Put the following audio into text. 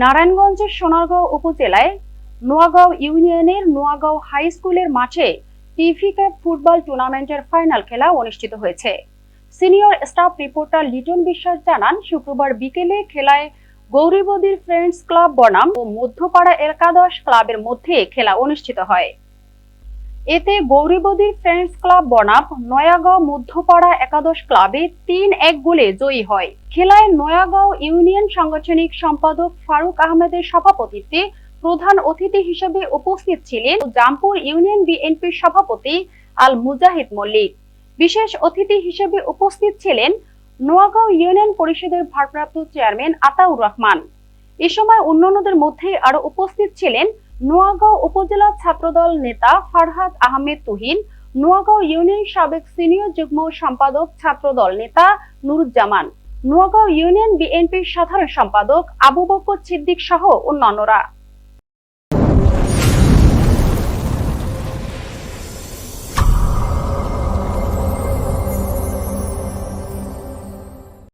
নারায়ণগঞ্জের সোনারগাঁও উপজেলায় নোয়াগাঁও ইউনিয়নের নোয়াগাঁও হাই স্কুলের মাঠে টিভি ক্যাপ ফুটবল টুর্নামেন্টের ফাইনাল খেলা অনুষ্ঠিত হয়েছে। সিনিয়র স্টাফ রিপোর্টার লিটন বিশ্বাস জানান, শুক্রবার বিকেলে খেলায় গৌরীবদীর ফ্রেন্ডস ক্লাব বনাম ও মধ্যপাড়া একাদশ ক্লাবের মধ্যে খেলা অনুষ্ঠিত হয়। এতে গৌরীবদীর ফ্রেন্ডস ক্লাব বনাম, নয়াগাঁও মধ্যপাড়া একাদশ ক্লাবে তিন এক গোলে জয়ী হয়। খেলায় নয়াগাঁও ইউনিয়ন সাংগঠনিক সম্পাদক ফারুক আহমেদের সভাপতিত্বে প্রধান অতিথি হিসেবে উপস্থিত ছিলেন জামপুর ইউনিয়ন বিএনপির সভাপতি আল মুজাহিদ মল্লিক। বিশেষ অতিথি হিসেবে উপস্থিত ছিলেন নোয়াগাঁও ইউনিয়ন পরিষদের ভারপ্রাপ্ত চেয়ারম্যান আতাউর রহমান। এ সময় অন্যান্যদের মধ্যে আরও উপস্থিত ছিলেন নোয়াগাঁও উপজেলা ছাত্রদল নেতা ফারহাদ আহমেদ তুহিন, নোয়াগাঁও ইউনিয়ন সাবেক সিনিয়র যুগ্ম সম্পাদক ছাত্রদল নেতা নুরুজ্জামান, নোয়াগাঁও ইউনিয়ন বিএনপির সাধারণ সম্পাদক আবু বকর সিদ্দিক সহ অন্যান্যরা।